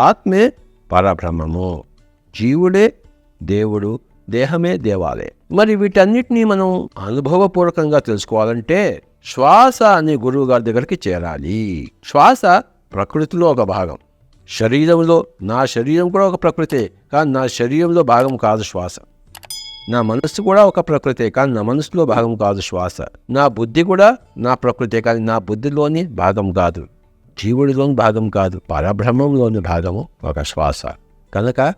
ఆత్మే పరబ్రహ్మము. జీవుడే దేవుడు దేహమే దేవాలయం. మరి వీటన్నిటినీ మనం అనుభవపూర్వకంగా తెలుసుకోవాలంటే శ్వాస అనే గురువు గారి దగ్గరికి చేరాలి. శ్వాస ప్రకృతిలో ఒక భాగం. శరీరంలో నా శరీరం కూడా ఒక ప్రకృతే కానీ నా శరీరంలో భాగం కాదు శ్వాస. నా మనస్సు కూడా ఒక ప్రకృతే కానీ నా మనసులో భాగం కాదు శ్వాస. నా బుద్ధి కూడా నా ప్రకృతే కానీ నా బుద్ధిలోని భాగం కాదు. జీవుడిలోని భాగం కాదు పరబ్రహ్మంలోని భాగము ఒక శ్వాస. కనుక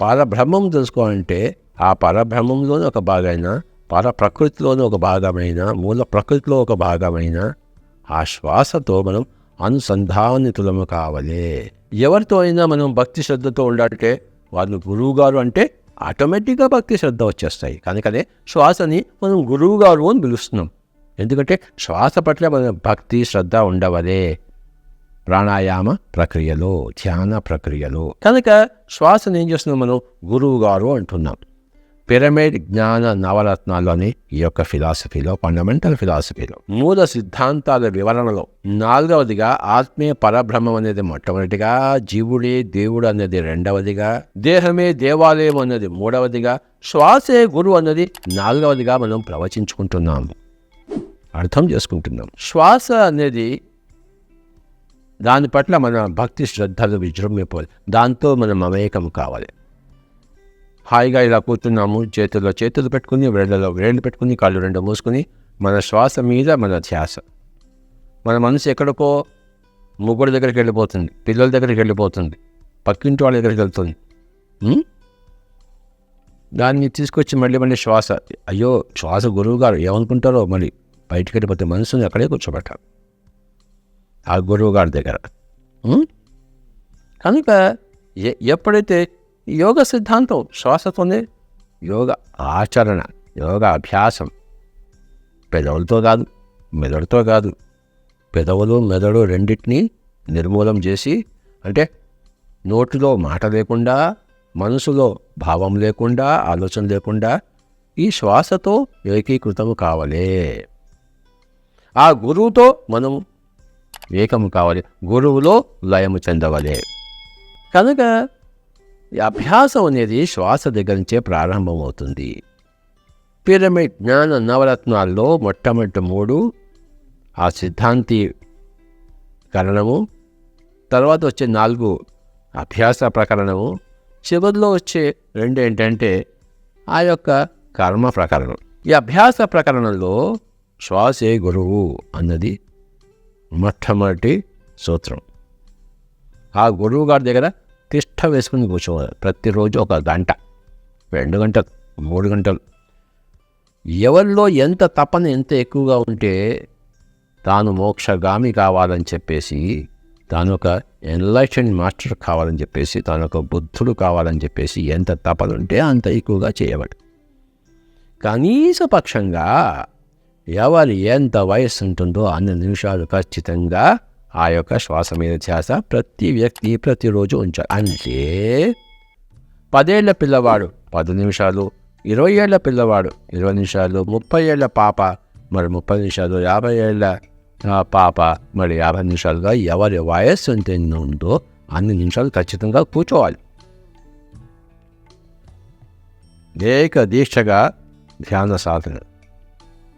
పరబ్రహ్మం తెలుసుకోవాలంటే ఆ పరబ్రహ్మంలోని ఒక భాగమైన పర ప్రకృతిలోని ఒక భాగమైన మూల ప్రకృతిలో ఒక భాగమైన ఆ శ్వాసతో మనం అనుసంధానితులము కావాలి. ఎవరితో అయినా మనం భక్తి శ్రద్ధతో ఉండాలంటే వాళ్ళు గురువుగారు అంటే ఆటోమేటిక్గా భక్తి శ్రద్ధ వచ్చేస్తాయి. కనుకనే శ్వాసని మనం గురువుగారు అని పిలుస్తున్నాం. ఎందుకంటే శ్వాస పట్ల మన భక్తి శ్రద్ధ ఉండవలే. ప్రాణాయామ ప్రక్రియలో ధ్యాన ప్రక్రియలో. కనుక శ్వాసను ఏం చేస్తున్నాం మనం? గురువు గారు అంటున్నాం. పిరమిడ్ జ్ఞాన నవరత్నాల్లోని ఈ యొక్క ఫిలాసఫీలో ఫండమెంటల్ ఫిలాసఫీలో మూల సిద్ధాంతాల వివరణలో నాలుగవదిగా ఆత్మీయ పరబ్రహ్మం అనేది మొట్టమొదటిగా జీవుడే దేవుడు అనేది రెండవదిగా దేహమే దేవాలయం అన్నది మూడవదిగా శ్వాసే గురువు అన్నది నాలుగవదిగా మనం ప్రవచించుకుంటున్నాము. అర్థం చేసుకుంటున్నాం. శ్వాస అనేది దాని పట్ల మన భక్తి శ్రద్ధలు విజృంభిపోవాలి దాంతో మనం అమేకం కావాలి. హాయిగా ఇలా కూర్చున్నాము చేతుల్లో చేతులు పెట్టుకుని వేళ్ళలో వేళ్ళు పెట్టుకుని కాళ్ళు రెండు మూసుకుని మన శ్వాస మీద మన ధ్యాస. మన మనసు ఎక్కడికో ముగ్గురు దగ్గరికి వెళ్ళిపోతుంది పిల్లల దగ్గరికి వెళ్ళిపోతుంది పక్కింటి వాళ్ళ దగ్గరికి వెళ్తుంది. దాన్ని తీసుకొచ్చి మళ్ళీ మళ్ళీ శ్వాస అయ్యో శ్వాస గురువు గారు ఏమనుకుంటారో మళ్ళీ బయటికి వెళ్ళిపోతే మనసుని అక్కడే కూర్చోబెట్టాలి. ఆ గురువు గారి దగ్గర. కనుక ఎప్పుడైతే యోగ సిద్ధాంతం శ్వాసతోనే యోగ ఆచరణ యోగ అభ్యాసం పెదవులతో కాదు మెదడుతో కాదు పెదవులు మెదడు రెండింటినీ నిర్మూలం చేసి అంటే నోటిలో మాట లేకుండా మనసులో భావం లేకుండా ఆలోచన లేకుండా ఈ శ్వాసతో ఏకీకృతం కావాలి. ఆ గురువుతో మనం ఏకము కావాలి. గురువులో లయము చెందవలే. కనుక అభ్యాసం అనేది శ్వాస దగ్గర నుంచే ప్రారంభమవుతుంది. పిరమిడ్ జ్ఞాన నవరత్నాల్లో మొట్టమొదటి మూడు ఆ సిద్ధాంతి కరణము తర్వాత వచ్చే నాలుగు అభ్యాస ప్రకరణము చివరిలో వచ్చే రెండు ఏంటంటే ఆ యొక్క కర్మ ప్రకరణం. ఈ అభ్యాస ప్రకరణంలో శ్వాసే గురువు అన్నది మొట్టమొదటి సూత్రం. ఆ గురువు గారి దగ్గర తిష్ట వేసుకుని కూర్చోవాలి. ప్రతిరోజు ఒక గంట రెండు గంటలు మూడు గంటలు. ఎవరిలో ఎంత తపన ఎంత ఎక్కువగా ఉంటే తాను మోక్షగామి కావాలని చెప్పేసి తాను ఒక ఎన్లైటెన్ మాస్టర్ కావాలని చెప్పేసి తాను ఒక బుద్ధుడు కావాలని చెప్పేసి ఎంత తపన ఉంటే అంత ఎక్కువగా చేయబడు కనీస పక్షంగా ఎవరి ఎంత వయస్సు ఉంటుందో అన్ని నిమిషాలు ఖచ్చితంగా ఆ యొక్క శ్వాస మీద ధ్యాస ప్రతి వ్యక్తి ప్రతిరోజు ఉంచాలి. అంటే పదేళ్ళ పిల్లవాడు పది నిమిషాలు ఇరవై ఏళ్ళ పిల్లవాడు ఇరవై నిమిషాలు ముప్పై ఏళ్ళ పాప మరి ముప్పై నిమిషాలు యాభై ఏళ్ళ పాప మరి యాభై నిమిషాలుగా ఎవరి వయస్సు ఎంత ఉందో అన్ని నిమిషాలు ఖచ్చితంగా కూర్చోవాలి. ఏక దీక్షగా ధ్యాన సాధన.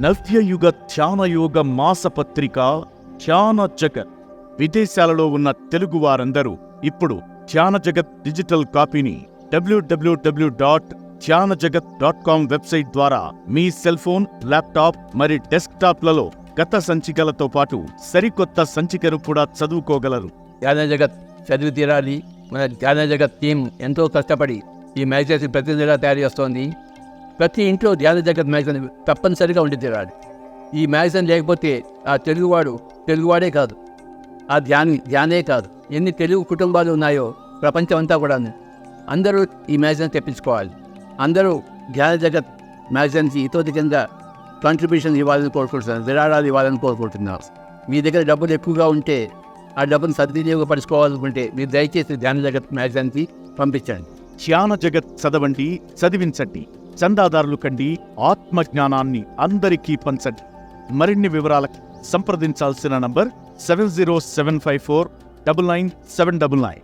నవ్యయుగ ధ్యానయోగ మాసపత్రిక ధ్యాన జగత్ విదేశాలలో ఉన్న తెలుగు వారందరూ ఇప్పుడు ధ్యాన జగత్ డిజిటల్ కాపీని డబ్ల్యూడబ్ల్యూడబ్ల్యూ డాట్ ధ్యాన జగత్ డాట్ కామ్ వెబ్సైట్ ద్వారా మీ సెల్ ఫోన్ ల్యాప్టాప్ మరి డెస్క్టాప్లలో గత సంచికలతో పాటు సరికొత్త సంచికను కూడా చదువుకోగలరు. ధ్యాన జగత్ చదివి తీరాలి. మన ధ్యాన జగత్ టీం ఎంతో కష్టపడి ఈ మ్యాగజైన్స్ ప్రతి తయారు చేస్తోంది. ప్రతి ఇంట్లో ధ్యాన జగత్ మ్యాగజైన్ తప్పనిసరిగా ఉండి తీరాలి ఈ మ్యాగజైన్ లేకపోతే ఆ తెలుగువాడు తెలుగువాడే కాదు. ఆ ధ్యాని ధ్యానే కాదు. ఎన్ని తెలుగు కుటుంబాలు ఉన్నాయో ప్రపంచం అంతా కూడా అందరూ ఈ మ్యాగజైన్ తెప్పించుకోవాలి. అందరూ ధ్యాన జగత్ మ్యాగజైన్కి ఇతోధికంగా కాంట్రిబ్యూషన్ ఇవ్వాలని కోరుకుంటున్నారు. విరాళాలు ఇవ్వాలని కోరుకుంటున్నారు. మీ దగ్గర డబ్బులు ఎక్కువగా ఉంటే ఆ డబ్బును సద్వినియోగపరచుకోవాలనుకుంటే మీరు దయచేసి ధ్యాన జగత్ మ్యాగజైన్కి పంపించండి. ధ్యాన జగత్ చదవండి చదివించండి. చందాదారులు కండి ఆత్మజ్ఞానాన్ని అందరికీ పంచండి. మరిన్ని వివరాలకు సంప్రదించాల్సిన number seven zero seven five four double nine seven double nine.